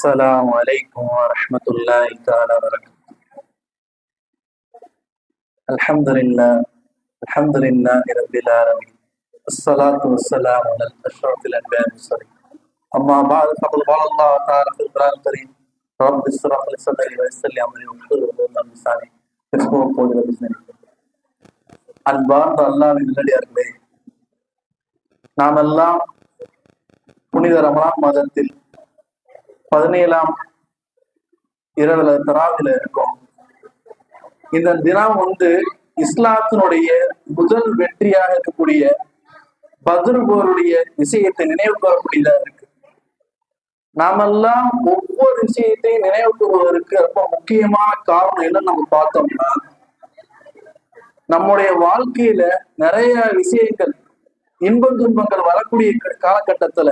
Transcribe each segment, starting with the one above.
السلام عليكم ورحمة الله تعالى وبركاته الحمد لله الحمد لله رب العالمين الصلاة والسلام على أشرف الأنبياء والمرسلين أما بعد فقد قال الله تعالى في القرآن الكريم رب اشرح لي صدري ويسر لي أمري واحلل عقدة من لساني يفقهوا قولي بسم அன்பார்ந்த அல்லாவின் நல்லடியார்களே நாம் எல்லாம் புனித ரமலான் மாதத்தில் பதினேழாம் இரவுல தராவில இருக்கோம். இந்த தினம் வந்து இஸ்லாத்தினுடைய முதல் வெற்றியாக இருக்கக்கூடிய பத்ர் போருடைய விஷயத்தை நினைவு கூறக்கூடியதா இருக்கு. நாமெல்லாம் ஒவ்வொரு விஷயத்தையும் நினைவு கூறுவதற்கு ரொம்ப முக்கியமான காரணம் என்னன்னு நம்ம பார்த்தோம்னா நம்முடைய வாழ்க்கையில நிறைய விஷயங்கள் இன்ப துன்பங்கள் வரக்கூடிய காலகட்டத்துல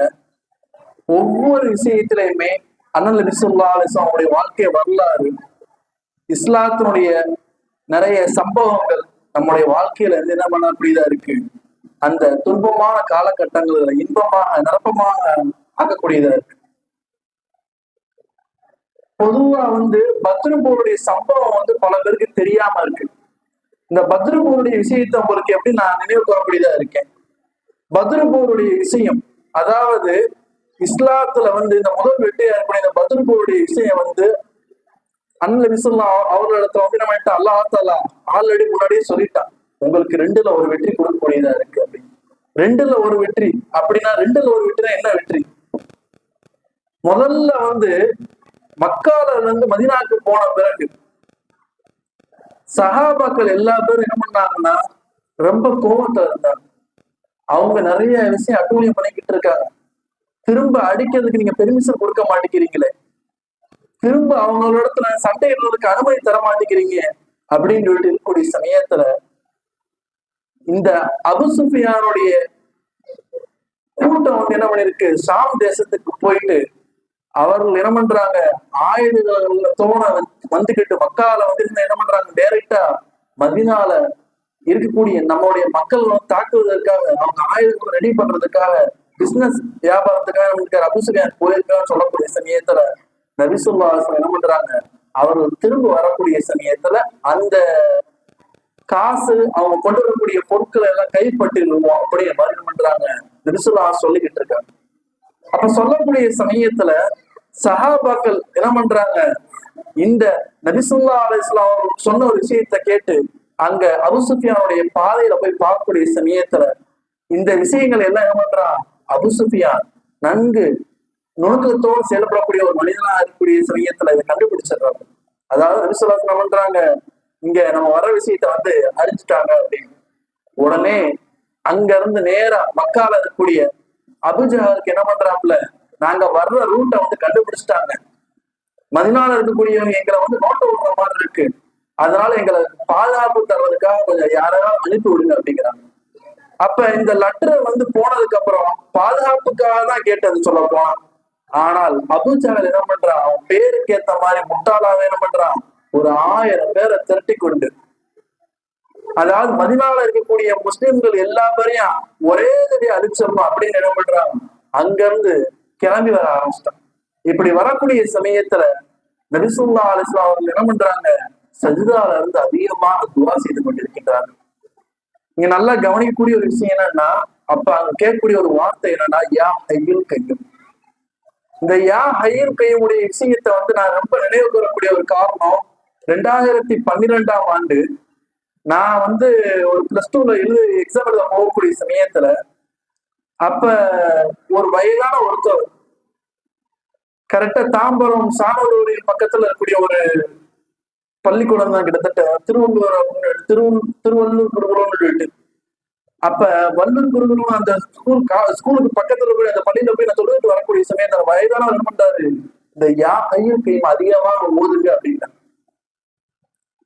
ஒவ்வொரு விஷயத்திலையுமே அண்ணன் நபிசுல்லா அலிஸ்லாம் அவருடைய வாழ்க்கை வரலாறு இஸ்லாத்தினுடைய நிறைய சம்பவங்கள் நம்முடைய வாழ்க்கையில இருந்து என்ன பண்ணக்கூடியதா இருக்கு? அந்த துன்பமான காலகட்டங்கள்ல இன்பமாக நிரப்பமாக ஆக்கக்கூடியதா இருக்கு. பொதுவா வந்து பத்ரபூருடைய சம்பவம் வந்து பல பேருக்கு தெரியாம இருக்கு. இந்த பத்ரபூருடைய விஷயத்தை உங்களுக்கு எப்படி நான் நினைவு கூறக்கூடியதா இருக்கேன்? பத்ரபூருடைய விஷயம் அதாவது இஸ்லாத்துல வந்து இந்த முதல் வெற்றியா இருக்கக்கூடிய இந்த பத்ரபூருடைய விஷயம் வந்து அண்ணல் விசுல்லா அவர்களிடத்துல வந்து நம்ம அல்லா தாலா ஆல்ரெடி முன்னாடியே சொல்லிட்டான். உங்களுக்கு ரெண்டுல ஒரு வெற்றி கொடுக்கக்கூடியதா இருக்கு அப்படின்னு. ரெண்டுல ஒரு வெற்றி. அப்படின்னா ரெண்டுல ஒரு வெற்றினா என்ன வெற்றி? முதல்ல வந்து மக்கால இருந்து மதினாக்கு போன பிறகு சகாபாக்கள் எல்லா பேரும் என்ன பண்ணாங்கன்னா ரொம்ப கோபத்துல இருந்தாங்க. அவங்க நிறைய விஷயம் அட்டூழியம் பண்ணிக்கிட்டு இருக்காங்க. திரும்ப அடிக்கிறதுக்கு நீங்க பெர்மிஷன் கொடுக்க மாட்டேங்கிறீங்களே. திரும்ப அவங்களோடத்துல சண்டையிடுறதுக்கு சண்டை அனுமதி தர மாட்டேங்கிறீங்க அப்படின்னு சொல்லிட்டு இருக்கக்கூடிய சமயத்துல இந்த அபுசுஃபியானுடைய கூட்டம் வந்து என்ன பண்ணிருக்கு? ஷாம் தேசத்துக்கு போயிட்டு அவர்கள் என்ன பண்றாங்க? ஆயுதங்களோட வந்துகிட்டு மக்கால வந்து என்ன பண்றாங்க? டைரக்டா மதினால இருக்கக்கூடிய நம்மளுடைய மக்கள் தாக்குவதற்காக அவங்க ஆயுதங்களை ரெடி பண்றதுக்காக பிசினஸ் வியாபாரத்துக்காக நமக்கு அபுசுஃபியான் போயிருக்கான்னு சொல்லக்கூடிய சமயத்துல நபிசுல்லா என்ன பண்றாங்க? அவர்கள் திரும்ப வரக்கூடிய சமயத்துல அந்த காசு அவங்க கொண்டு வரக்கூடிய பொருட்களை எல்லாம் கைப்பற்றிடுவோம் அப்படியே மாதிரி என்ன பண்றாங்க? நபிசுல்லா சொல்லிக்கிட்டு இருக்காங்க. அப்ப சொல்லக்கூடிய சமயத்துல சஹாபாக்கள் என்ன பண்றாங்க? இந்த நபிசுல்லா அலிஸ்லாம் சொன்ன ஒரு விஷயத்த கேட்டு அங்க அபுசுஃபியானுடைய பாதையில போய் பார்க்கக்கூடிய சமயத்துல இந்த விஷயங்கள் எல்லாம் என்ன பண்றான்? அபுசுஃபியான் நன்கு நுணுக்கத்தோடு செயல்படக்கூடிய ஒரு மனிதனா இருக்கக்கூடிய சமயத்துல இதை கண்டுபிடிச்சிடுறாங்க. அதாவது நபிசுல்லாஸ் என்ன பண்றாங்க இங்க நம்ம வர விஷயத்த வந்து அறிஞ்சிட்டாங்க அப்படின்னு. உடனே அங்க இருந்து நேரா மக்கால இருக்கக்கூடிய அபுஜஹருக்கு என்ன பண்றாப்புல நாங்க வர்ற ரூட்டை வந்து கண்டுபிடிச்சிட்டாங்க. மதினால இருக்கக்கூடியவங்க எங்களை வந்து நோட்டு விடுற மாதிரி இருக்கு. அதனால எங்களை பாதுகாப்பு தர்றதுக்காக கொஞ்சம் யாராவது அனுப்பி விடுங்க அப்படிங்கிறாங்க. அப்ப இந்த லெட்டர் வந்து போனதுக்கு அப்புறம் பாதுகாப்புக்காக தான் கேட்டது சொல்ல போனா. ஆனால் அபுஜகல் என்ன பண்றான்? அவன் பேருக்கு ஏத்த மாதிரி முட்டாளாவே என்ன பண்றான்? ஒரு ஆயிரம் பேரை திரட்டி கொண்டு. அதாவது மதினால இருக்கக்கூடிய முஸ்லிம்கள் எல்லா பேரையும் ஒரே தடி அழிச்சிடணும் அப்படின்னு என்ன பண்றான்? அங்க இருந்து கிளம்பி வர ஆரம்பிச்சிட்டான். இப்படி வரக்கூடிய சமயத்துல நபிசுல்லா அலிஸ்லாம் அவர்கள் என்ன பண்றாங்க? சஜிதால இருந்து அதிகமாக துவா செய்து கொண்டிருக்கின்றார்கள். இங்க நல்லா கவனிக்கக்கூடிய ஒரு விஷயம் என்னன்னா அப்ப அங்க கேட்கக்கூடிய ஒரு வார்த்தை என்னன்னா யா ஐயில் கையும். இந்த யா ஹையில் கையுடைய விஷயத்தை வந்து நான் ரொம்ப நினைவு கூறக்கூடிய ஒரு காரணம் ரெண்டாயிரத்தி பன்னிரெண்டாம் ஆண்டு நான் வந்து ஒரு பிளஸ் டூல எழுது எக்ஸாம் எழுத போகக்கூடிய சமயத்துல அப்ப ஒரு வயதான ஒருத்தர் கரெக்டா தாம்பரம் சாணூரின் பக்கத்துல இருக்கக்கூடிய ஒரு பள்ளிக்கூடம் தான் கிட்டத்தட்ட. திருவள்ளுவர் திரு திருவள்ளூர் குருகுலம்னு சொல்லிட்டு. அப்ப வல்லூர் குருகுலம் அந்த ஸ்கூல் ஸ்கூலுக்கு பக்கத்துல போய் அந்த பள்ளியில போய் நான் தொழுதுட்டு வரக்கூடிய சமயத்துல வயதான என்ன பண்றாரு? இந்த யா ஐயும் கையும் அதிகமா ஓதுங்க அப்படின்னா.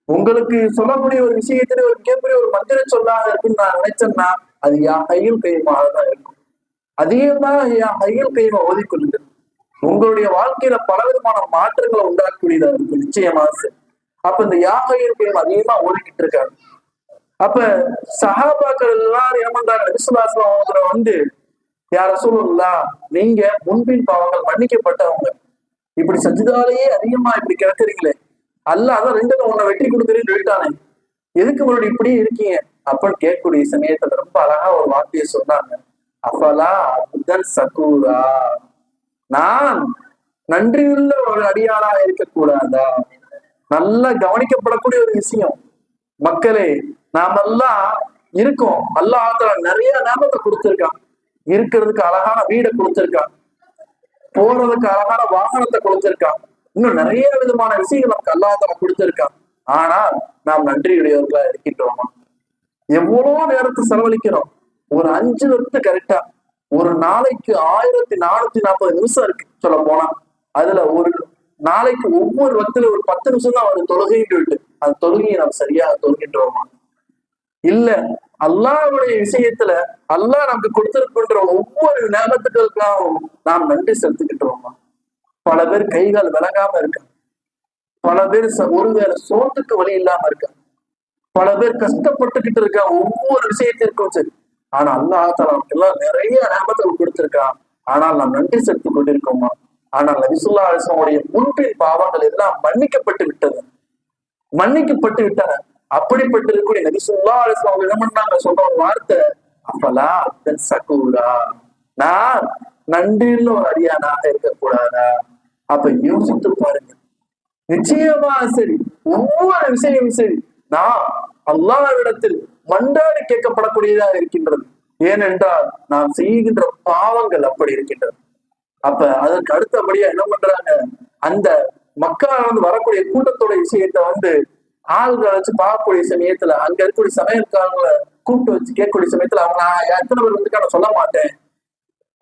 உங்களுக்கு சொல்லக்கூடிய ஒரு விஷயத்திலே ஒரு கேட்கக்கூடிய ஒரு மந்திர சொல்லாக இருக்குன்னு நான் நினைச்சேன்னா அது யா கையில் கையுமாக தான் இருக்கும். அதிகமாக யா கையில் கையுமா ஓதிக்கொள்ளுங்க உங்களுடைய வாழ்க்கையில பல விதமான மாற்றங்களை உண்டாக்கக்கூடியதா இருக்கும். நிச்சயமாக அப்ப இந்த யாகையில் கையும் அதிகமா ஓடிக்கிட்டு இருக்காரு. அப்ப சஹாபாக்கள் எல்லாரும் ஏமாந்தாங்க. பண்றாங்க விசுவாசம் அவங்கள வந்து யார சொல்லலாம் நீங்க முன்பின் பாவங்கள் மன்னிக்கப்பட்டவங்க. இப்படி செஞ்சதாலேயே அதிகமா இப்படி கிடக்குறீங்களே. அல்ல அதான் ரெண்டு உன்னை வெட்டி கொடுக்குறேன்னு சொல்லிட்டானே. எதுக்கு மறுபடியும் இப்படி இருக்கீங்க? அப்படின்னு கேட்கக்கூடிய சமயத்துல ரொம்ப அழகா ஒரு வார்த்தையை சொன்னாங்க. அஃபலா அப்தன் சக்கூரா நான் நன்றியுள்ள ஒரு அடியாளா இருக்கக்கூடாதா? நல்லா கவனிக்கப்படக்கூடிய ஒரு விஷயம். மக்களே நாமெல்லாம் இருக்கோம். அல்லாஹ் நிறைய நேரத்தை கொடுத்திருக்கான். இருக்கிறதுக்கு அழகான வீடை கொடுத்திருக்கான். போறதுக்கு அழகான வாகனத்தை கொடுத்திருக்கான். இன்னும் நிறைய விதமான விஷயங்கள் நமக்கு அல்லாஹ் கொடுத்திருக்கான். ஆனால் நாம் நன்றியுடையவர்களா இருக்கின்றோமா? எவ்வளவு நேரத்தை செலவழிக்கிறோம்? ஒரு அஞ்சு நிமிஷத்து கரெக்டா ஒரு நாளைக்கு ஆயிரத்தி நானூத்தி நாற்பது நிமிஷம் இருக்கு சொல்ல போனா. அதுல ஒரு நாளைக்கு ஒவ்வொரு வக்தில ஒரு பத்து நிமிஷம் தான் அவர் தொழுகைன்னு விட்டு அந்த தொழுகையை நாம் சரியாக தொழுகின்றோமா? இல்ல அல்லாவுடைய விஷயத்துல அல்லாஹ் நமக்கு கொடுத்திருக்கின்ற ஒவ்வொரு நேமத்துக்களுக்காகவும் நாம் நன்றி செலுத்திக்கிட்டோமா பல பேர் கைகள் விளங்காம இருக்காங்க பல பேர் ச- ஒருவேளை சோத்துக்கு வழி இல்லாம இருக்காங்க பல பேர் கஷ்டப்பட்டுக்கிட்டு இருக்காங்க ஒவ்வொரு விஷயத்திற்கும் சரி. ஆனா அல்லாஹ் நமக்கு எல்லாம் நிறைய நேமத்தை கொடுத்திருக்கான் ஆனால் நாம் நன்றி செலுத்திக் கொண்டிருக்கோமா? ஆனால் நபிசுல்லா அலிஸ்லாமுடைய முன்பின் பாவங்கள் எல்லாம் மன்னிக்கப்பட்டு விட்டது. மன்னிக்கப்பட்டு விட்டன. அப்படிப்பட்டு இருக்கக்கூடிய நபிசுல்லா அலிஸ்லாம் அவங்க என்ன சொல்ற ஒரு வார்த்தை அப்பலா தென் சகூரா நான் நன்றியில் ஒரு அடியானாக இருக்கக்கூடாதா? அப்ப யோசித்து பாருங்க நிச்சயமா சரி. ஒவ்வொரு விஷயமும் சரி. நான் அல்லாவிடத்தில் மண்டாடி கேட்கப்படக்கூடியதா இருக்கின்றது. ஏனென்றால் நாம் செய்கின்ற பாவங்கள் அப்படி இருக்கின்றது. அப்ப அதற்கு அடுத்தபடியா என்ன பண்றாங்க? அந்த மக்கள் வந்து வரக்கூடிய கூட்டத்தோட விஷயத்த வந்து ஆள்களை வச்சு பார்க்கக்கூடிய சமயத்துல அங்க இருக்கக்கூடிய சமையல்காரங்களை கூப்பிட்டு வச்சு கேட்கக்கூடிய சமயத்துல அவங்க நான் எத்தனை பேர் வந்து நான் சொல்ல மாட்டேன்.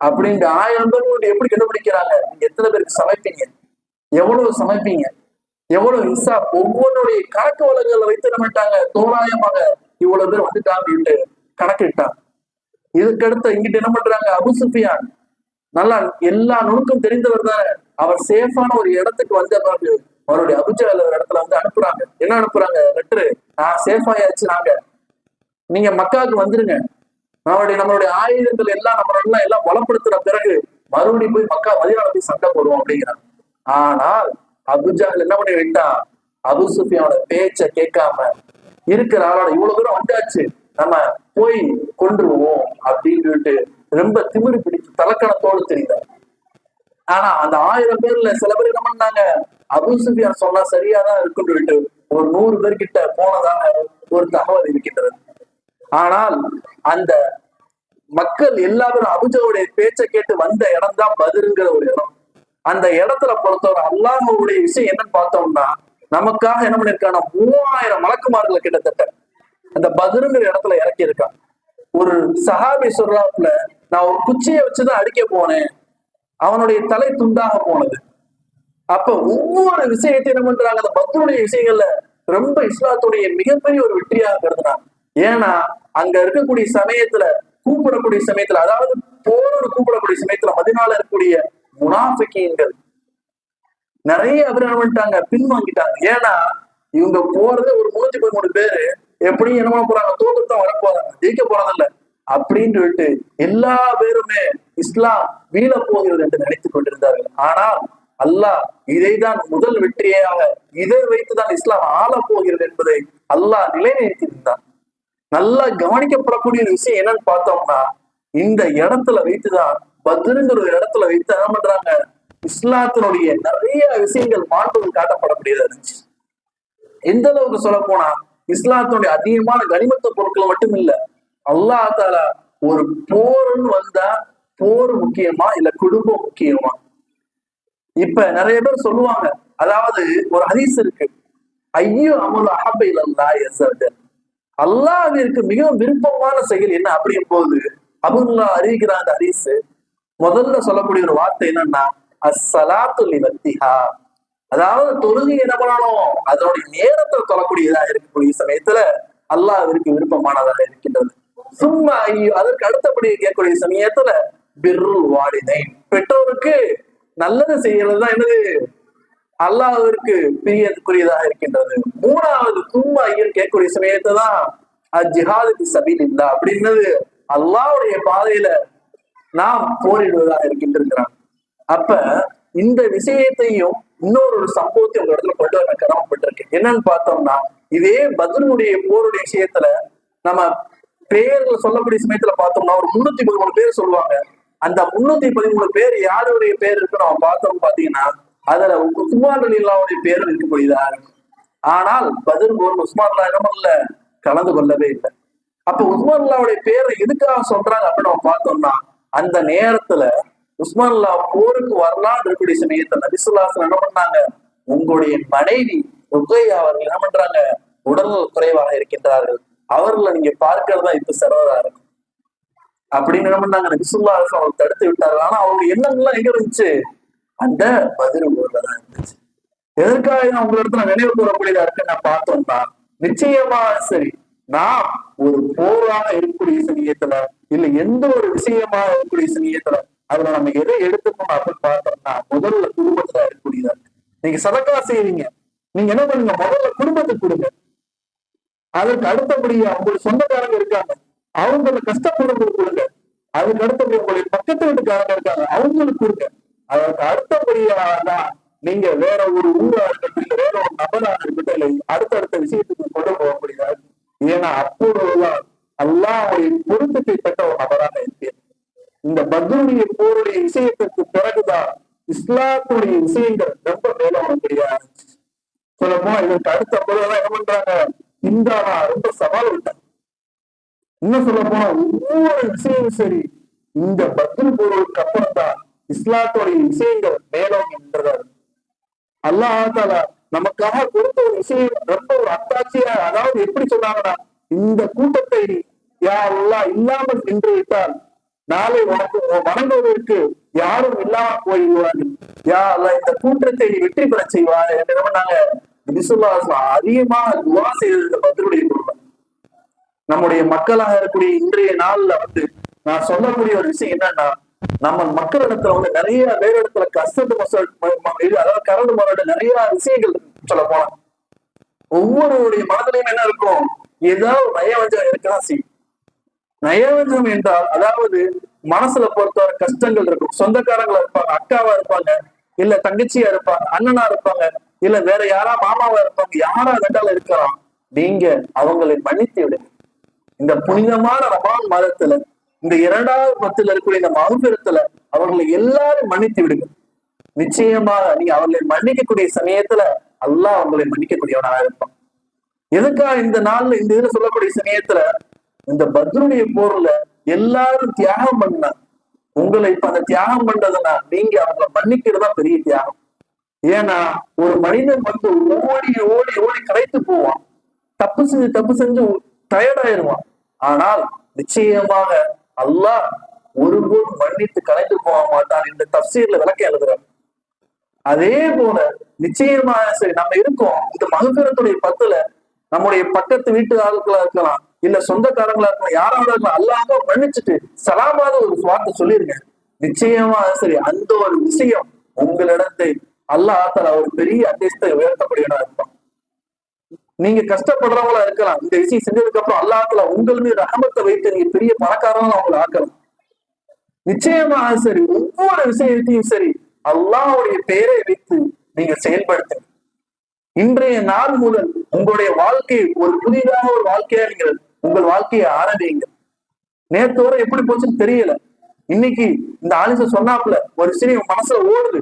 அப்படின்ற ஆயிரம் பேர் எப்படி கண்டுபிடிக்கிறாங்க? நீங்க எத்தனை பேருக்கு சமைப்பீங்க? எவ்வளவு சமைப்பீங்க? எவ்வளவு இசா ஒவ்வொருடைய கணக்கு வழக்குகளை வைத்து என்ன பண்ணிட்டாங்க? தோராயமாக இவ்வளவு பேர் வந்துட்டாங்கன்ட்டு கணக்கிட்டாங்க. இதுக்கடுத்து இங்கிட்டு என்ன பண்றாங்க? அபு சுஃபியான் நல்லா எல்லா நுணுக்கம் தெரிந்தவர் தான். அவர் சேஃபான ஒரு இடத்துக்கு வந்த பிறகு அவருடைய அபுஜால ஒரு இடத்துல வந்து அனுப்புறாங்க. என்ன அனுப்புறாங்க? லெட்டரு நான் சேஃப் ஆயாச்சு நாங்க. நீங்க மக்காவுக்கு வந்துருங்க. நம்மளுடைய நம்மளுடைய ஆயுதங்கள் எல்லாம் நம்மளோட எல்லாம் பலப்படுத்துற பிறகு மறுபடியும் போய் மக்கா மதியான போய் சண்டை போடுவோம் அப்படிங்கிறாங்க. ஆனால் அபுஜால் என்ன பண்ணி விட்டா? அபு சுஃபியானோட பேச்ச கேட்காம இருக்கிற ஆளோட இவ்வளவு தூரம் வந்தாச்சு. நம்ம போய் கொன்றுவோம் அப்படின்னு சொல்லிட்டு ரொம்ப திமிரு பிடிச்சு தலக்கணத்தோடு தெரிந்தார். ஆனா அந்த ஆயிரம் பேர்ல சில பேர் என்ன பண்ணாங்க? அபு சுஃபியான் சொன்னா சரியாதான் இருக்குன்னு சொல்லிட்டு ஒரு நூறு பேர்கிட்ட போனதாக ஒரு தகவல் இருக்கின்றது. ஆனால் அந்த மக்கள் எல்லாரும் அபுஜாவுடைய பேச்சை கேட்டு வந்த இடம் தான் பதிருங்கிற ஒரு இடம். அந்த இடத்துல பொறுத்தவரை அல்லாஹ்வுடைய விஷயம் என்னன்னு பார்த்தோம்னா நமக்காக என்ன பண்ணிருக்காங்க? மூவாயிரம் மலக்குமார்களை கிட்டத்தட்ட அந்த பதிருங்கிற இடத்துல இறக்கி இருக்கான் ஒரு சஹாபி சொல்றாப்புல நான் ஒரு குச்சியை வச்சுதான் அடிக்க போனேன். அவனுடைய தலை துண்டாக போனது. அப்ப ஒவ்வொரு விஷயத்தையும் என்ன பண்றாங்க? அந்த பக்தருடைய விஷயங்கள்ல ரொம்ப இஸ்லாத்துடைய மிகப்பெரிய ஒரு வெற்றியாக கருதுனாங்க ஏன்னா அங்க இருக்கக்கூடிய சமயத்துல கூப்பிடக்கூடிய சமயத்துல அதாவது போரோடு கூப்பிடக்கூடிய சமயத்துல மதினால இருக்கக்கூடிய முனாஃபிகீன்கள். நிறைய பேர் என்ன பண்ணிட்டாங்க? பின்வாங்கிட்டாங்க. ஏன்னா இவங்க போறது ஒரு மூணு பதிமூணு மூணு பேரு எப்படியும் என்ன பண்ண போறாங்க? தோட்டத்தான் வர போறாங்க ஜெயிக்க போறதில்ல. அப்படின்னு சொல்லிட்டு எல்லா பேருமே இஸ்லாம் வீழ போகிறது என்று நினைத்துக் கொண்டிருந்தார்கள். ஆனால் அல்லாஹ் இதைதான் முதல் வெற்றியாக இதை வைத்துதான் இஸ்லாம் ஆள போகிறது என்பதை அல்லாஹ் நிலைநிறுத்தியிருந்தான். நல்லா கவனிக்கப்படக்கூடிய ஒரு விஷயம் என்னன்னு பார்த்தோம்னா இந்த இடத்துல வைத்துதான் பத்ருங்கிற ஒரு இடத்துல வைத்து என்ன பண்றாங்க? இஸ்லாத்தினுடைய நிறைய விஷயங்கள் மாண்புகள் காட்டப்படக்கூடியதா இருந்துச்சு. எந்த அளவுக்கு சொல்ல போனா இஸ்லாத்தினுடைய அதிகமான கனிமத்த பொருட்கள் மட்டும் இல்ல அல்லாஹ் தாலா ஒரு போர்னு வந்தா போர் முக்கியமா இல்ல குடும்பம் முக்கியமா? இப்ப நிறைய பேர் சொல்லுவாங்க. அதாவது ஒரு ஹதீஸ் இருக்கு. ஐயோ அமல் அஹப இல்லல்லா எசர்தன் அல்லாஹ்விற்கு மிகவும் விருப்பமான செயல் என்ன அப்படியும் போது அபுல்லா அறிவிக்கிற அந்த ஹதீஸ் முதல்ல சொல்லக்கூடிய ஒரு வார்த்தை என்னன்னா அசலாத்து லிவத்திஹா அதாவது தொழுகை என்ன பண்ணணும்? அதனுடைய நேரத்தை தொழக்கூடியதா இருக்கக்கூடிய சமயத்துல அல்லாவிற்கு விருப்பமானதாக இருக்கின்றது. சும்மா ஐயோ அதற்கு அடுத்தபடி கேட்கக்கூடிய சமயத்துல பிர்ரு வாலிதை பெற்றோருக்கு நல்லது செய்யறதுதான் என்னது? அல்லாஹிற்கு பிரியத்துக்குரியதாக இருக்கின்றது. மூணாவது சும்மா ஐயர் கேட்கக்கூடிய சமயத்தை தான் அஜிஹாதுக்கு சபீல் இல்லா அப்படின்னது அல்லாவுடைய பாதையில நாம் போரிடுவதாக இருக்கின்றிருக்கிறான். அப்ப இந்த விஷயத்தையும் இன்னொரு ஒரு சம்பவத்தையும் உங்க இடத்துல கொண்டு வர கடமைப்பட்டிருக்கேன். என்னன்னு பார்த்தோம்னா இதே பதிலுடைய போருடைய விஷயத்துல நம்ம பேர்கள் சொல்லக்கூடிய சமயத்துல பார்த்தோம்னா ஒரு முன்னூத்தி பதிமூணு பேர் சொல்லுவாங்க. அந்த முன்னூத்தி பதிமூணு பேர் யாருடைய பேர் இருக்குன்னு நம்ம பார்த்தோம் பாத்தீங்கன்னா அதுல உஸ்மான் அலி அல்லாவுடைய பேர் இருக்கக்கூடியதா இருக்கும் ஆனால் பதில் போர் உஸ்மான் அல்லா கலந்து கொள்ளவே இல்லை. அப்ப உஸ்மான் அல்லாவுடைய பேரை எதுக்காக சொல்றாங்க அப்படின்னு நம்ம பார்த்தோம்னா அந்த நேரத்துல உஸ்மான் அல்லா போருக்கு வரலான்னு இருக்கக்கூடிய சமயத்துல நபிசுல்லாசன் என்ன பண்ணாங்க? உங்களுடைய மனைவி ருக்கையா அவர்கள் என்ன பண்றாங்க? உடல் குறைவாக இருக்கின்றார்கள். அவர்களை நீங்க பார்க்கறதா இப்ப சிறவதா இருக்கும். அப்படின்னு என்ன பண்ணாங்க நபிசுல்லா அவங்க தடுத்து விட்டாரு. ஆனா அவங்க எண்ணங்கள்லாம் எங்க இருந்துச்சு? அந்த பதில் ஊர்ல தான் இருந்துச்சு. எதற்காக அவங்க இடத்துல நினைவு கூறக்கூடியதா இருக்குன்னு நான் பார்த்தோம்னா நிச்சயமா சரி நான் ஒரு போராக இருக்கக்கூடிய சமயத்துல இல்ல எந்த ஒரு விஷயமா இருக்கக்கூடிய சமயத்துல அதுல நம்ம எதை எடுத்துக்கணும் அப்படின்னு பார்த்தோம்னா முதல்ல குடும்பத்துல இருக்கக்கூடியதா இருக்கு நீங்க சதக்கா செய்வீங்க. நீங்க என்ன பண்ணுங்க? முதல்ல குடும்பத்துக்கு கொடுங்க. அதற்கு அடுத்தபடியா உங்களுக்கு சொந்தக்காரங்க இருக்காங்க. அவங்கள கஷ்டப்படுறவங்களுக்கு கொடுங்க. அதுக்கு அடுத்தபடி உங்களுடைய பக்கத்து வீட்டுக்காரங்க இருக்காங்க. அவங்களுக்கு கொடுங்க. அதற்கு அடுத்தபடியாதான் நீங்க வேற ஒரு ஊரா இருக்கட்டும் இல்ல வேற ஒரு நபரா இருக்கட்டும் இல்லை அடுத்தடுத்த விஷயத்துக்கு கொண்டு போக முடியாது. ஏன்னா அப்பொழுதுதான் அல்லாவுடைய பொருத்தத்தை பெற்ற ஒரு நபராக இருக்கேன். இந்த பத்ருடைய போருடைய விஷயத்திற்கு பிறகுதான் இஸ்லாத்துடைய விஷயங்கள் ரொம்ப மேல வரக்கூடிய முடியாது சொல்லப்போ இதற்கு அடுத்த பொருள் என்ன பண்றாங்க? இந்தானா ரொம்ப சவால் விட்டாங்க இன்னும் சொல்ல போனா ஒவ்வொரு விஷயமும் சரி இந்த பத்ரு போருக்கு அப்புறம் தான் இஸ்லாத்தோடைய விஷயங்கள் மேலோங்கி நின்றது அல்லாஹால நமக்காக கொடுத்த ஒரு விஷயம் ரொம்ப ஒரு அத்தாட்சியா அதாவது எப்படி சொன்னாங்கன்னா இந்த கூட்டத்தை யா அல்லாஹ் இல்லாமல் நின்று விட்டால் நாளை உனக்கு வணங்குவதற்கு யாரும் இல்லாமல் போயிடுவார்கள் யா அல்ல இந்த கூட்டத்தை வெற்றி பெற செய்வார் என்று என்ன பண்ணாங்க விசுவாசம் அதிகமா துவா செய்தது பக்தருடைய குடும்பம். நம்முடைய மக்களாக இருக்கக்கூடிய இன்றைய நாள்ல வந்து நான் சொல்லக்கூடிய ஒரு விஷயம் என்னன்னா நம்ம மக்களிடத்துல வந்து நிறைய வேற இடத்துல கஷ்டத்து மச- அதாவது கரடு முரடு நிறைய விஷயங்கள் சொல்ல போனா ஒவ்வொருவருடைய மனதிலையும் என்ன இருக்கும்? ஏதாவது ஒரு நயவஞ்சம் இருக்கதான் செய்யும். நயவஞ்சம் என்றால் அதாவது மனசுல பொறுத்தவரை கஷ்டங்கள் இருக்கும். சொந்தக்காரங்களா இருப்பாங்க அக்காவா இருப்பாங்க இல்ல தங்கச்சியா இருப்பாங்க அண்ணனா இருப்பாங்க இல்ல வேற யாரா மாமாவா இருப்பாங்க யாரா ரெண்டால இருக்கலாம் நீங்க அவங்களை மன்னித்து விடுங்க. இந்த புனிதமான ரமான் மாதத்துல இந்த இரண்டாவது பத்துல இருக்கக்கூடிய இந்த மகபிரத்துல அவர்களை எல்லாரும் மன்னித்து விடுங்க. நிச்சயமாக நீங்க அவர்களை மன்னிக்கக்கூடிய சமயத்துல அல்லாஹ் அவங்களை மன்னிக்கக்கூடியவனாக இருப்பான். எதுக்காக இந்த நாள்ல இந்த இதுல சொல்லக்கூடிய சமயத்துல இந்த பத்ருடைய போர்ல எல்லாரும் தியாகம் பண்ண உங்களை இப்ப அந்த தியாகம் பண்றதுன்னா நீங்க அவங்களை மன்னிக்கிறதா பெரிய தியாகம். ஏன்னா ஒரு மனிதன் வந்து ஓடி ஓடி ஓடி கரைத்து போவான். தப்பு செஞ்சு தப்பு செஞ்சு டயர்டாயிருவான் ஆனால் நிச்சயமாக அல்லாஹ் ஒருபோது மன்னித்து கலைந்து போக மாட்டான் இந்த தப்சீர்ல விளக்க எழுதுறாங்க அதே போல நிச்சயமாக சரி நம்ம இருக்கோம். இந்த மகபிரத்துடைய பத்துல நம்முடைய பக்கத்து வீட்டு ஆட்களா இருக்கலாம் இல்ல சொந்தக்காரங்களா இருக்கலாம் யாராவது இருக்கலாம் அல்லாம மன்னிச்சுட்டு சலாமாத ஒரு வார்த்தை சொல்லிருங்க. நிச்சயமா சரி அந்த ஒரு விஷயம் உங்களிடத்தை அல்லாஹ் தலா ஒரு பெரிய அந்தஸ்தை உயர்த்தக்கூடியவனா இருப்பான். நீங்க கஷ்டப்படுறவங்களா இருக்கலாம். இந்த விஷயம் செஞ்சதுக்கு அப்புறம் அல்லாஹ்ல உங்கள் மீது ரகமத்தை வைத்து நீங்க பெரிய பணக்காரங்களும் அவங்களை ஆக்கலாம். நிச்சயமாக சரி ஒவ்வொரு விஷயத்தையும் சரி அல்லாவுடைய பெயரை வைத்து நீங்க செயல்படுத்துங்க. இன்றைய நாள் முதல் உங்களுடைய வாழ்க்கை ஒரு புதிதாக ஒரு வாழ்க்கையா நீங்க உங்கள் வாழ்க்கையை ஆரம்பிங்க. நேத்தோட எப்படி போச்சுன்னு தெரியல. இன்னைக்கு இந்த ஆலிச சொன்னாப்புல ஒரு விஷயம் மனசுல ஓடுது.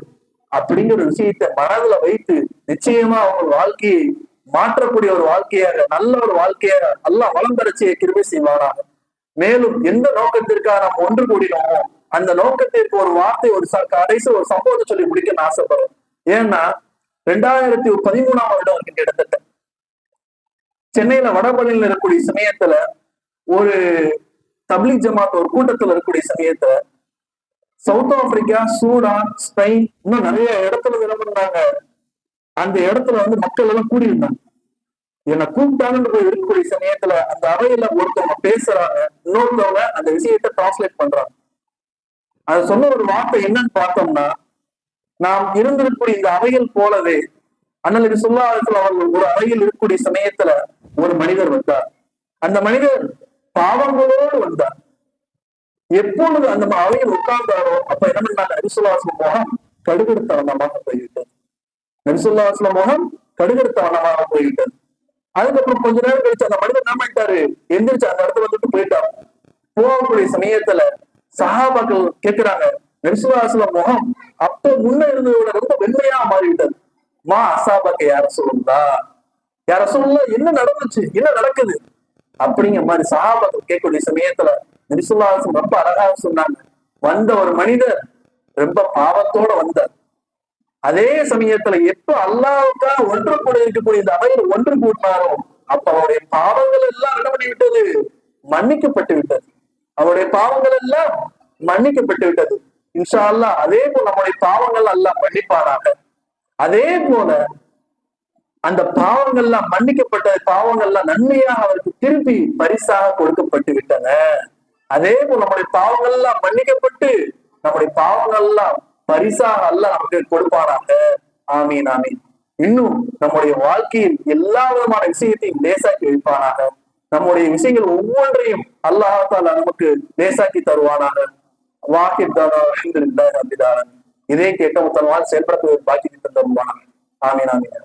அப்படிங்கிற ஒரு விஷயத்தை மனதுல வைத்து நிச்சயமா அவங்க வாழ்க்கையை மாற்றக்கூடிய ஒரு வாழ்க்கையாக நல்ல ஒரு வாழ்க்கையாக நல்லா வளம் கிருமி கிருபை செய்வாராக. மேலும் எந்த நோக்கத்திற்காக நம்ம ஒன்று கூடினோமோ அந்த நோக்கத்திற்கு ஒரு வார்த்தை ஒரு ச- கடைசி ஒரு சம்பவத்தை சொல்லி முடிக்க நான் ஏன்னா ரெண்டாயிரத்தி பதிமூணாம் வருடம் இருக்கு கிட்டத்தட்ட. சென்னையில வடபழனியில் இருக்கக்கூடிய சமயத்துல ஒரு தப்லீக் ஜமாத் ஒரு கூட்டத்துல இருக்கக்கூடிய சமயத்துல சவுத் ஆப்பிரிக்கா சூடான் ஸ்பெயின் இன்னும் நிறைய இடத்துல என்ன பண்றாங்க? அந்த இடத்துல வந்து மக்கள் எல்லாம் கூடியிருந்தாங்க. என்னை கூப்பிட்டாங்கன்னு போய் இருக்கக்கூடிய சமயத்துல அந்த அறையில ஒருத்தவங்க பேசுறாங்க. இன்னொருத்தவங்க அந்த விஷயத்தை டிரான்ஸ்லேட் பண்றாங்க. அது சொன்ன ஒரு வார்த்தை என்னன்னு பார்த்தோம்னா நாம் இருந்திருக்கக்கூடிய இந்த அறையில் போலவே அண்ணலுக்கு சொல்லாதத்துல அவர்கள் ஒரு அறையில் இருக்கக்கூடிய சமயத்துல ஒரு மனிதர் வந்தார். அந்த மனிதர் பாவங்களோடு வந்தார். எப்பொழுது அந்த அவையில் உட்கார்ந்தாரோ அப்ப என்ன பண்ணாங்க? அரிசுலாசம் முகம் கடுகெடுத்த வண்ணமாக போய்விட்டது. நரிசுல்லாஸ்ல முகம் கடுகெடுத்த வண்ணமாக போய்விட்டது. அதுக்கப்புறம் கொஞ்ச நேரம் கழிச்சு அந்த மனிதன் என்ன பண்ணிட்டாரு? எந்திரிச்சு அந்த இடத்துல வந்துட்டு போயிட்டான் போகக்கூடிய சமயத்துல சகாபாக்கள் கேட்கிறாங்க நரிசுல்லாஸ்ல முகம் அப்போ முன்ன இருந்ததோட ரொம்ப வெண்மையா மாறிவிட்டது. மா அசாபாக்க யார சொல்லுங்களா யார சொல்ல என்ன நடந்துச்சு? என்ன நடக்குது? அப்படிங்கிற மாதிரி சகாபாக்கள் கேட்கக்கூடிய சமயத்துல நரிசுல்லாசம் ரொம்ப அழகாக சொன்னாங்க. வந்த ஒரு மனிதர் ரொம்ப பாவத்தோட வந்தார். அதே சமயத்துல எப்ப அல்லாவுக்காக ஒன்று கூட இருக்கக்கூடிய இந்த அவையில் ஒன்று கூட்டினாரோ அப்ப அவருடைய பாவங்கள் எல்லாம் என்ன பண்ணிவிட்டது? மன்னிக்கப்பட்டு விட்டது. அவருடைய பாவங்கள் எல்லாம் மன்னிக்கப்பட்டு விட்டது. இன்ஷா அல்லாஹ் அதே போல நம்முடைய பாவங்கள் எல்லாம் மன்னிப்பாராக. அதே போல அந்த பாவங்கள்லாம் மன்னிக்கப்பட்ட பாவங்கள்லாம் நன்மையாக அவருக்கு திருப்பி பரிசாக கொடுக்கப்பட்டு விட்டன. அதே போல் நம்முடைய பாவங்கள் எல்லாம் மன்னிக்கப்பட்டு நம்முடைய பாவங்கள் எல்லாம் பரிசாக அல்ல நமக்கு கொடுப்பாராக. ஆமீன் ஆமீன். இன்னும் நம்முடைய வாழ்க்கையில் எல்லா விதமான விஷயத்தையும் லேசாக்கி வைப்பானாக. நம்முடைய விஷயங்கள் ஒவ்வொன்றையும் அல்லாஹால நமக்கு லேசாக்கி தருவானாக. வாக்கித்தான அபிதாரன் இதை கேட்ட முத்தனவால் செயல்படுத்துவதற்கு பாக்கி தருவானாக. ஆமீன் ஆமீன்.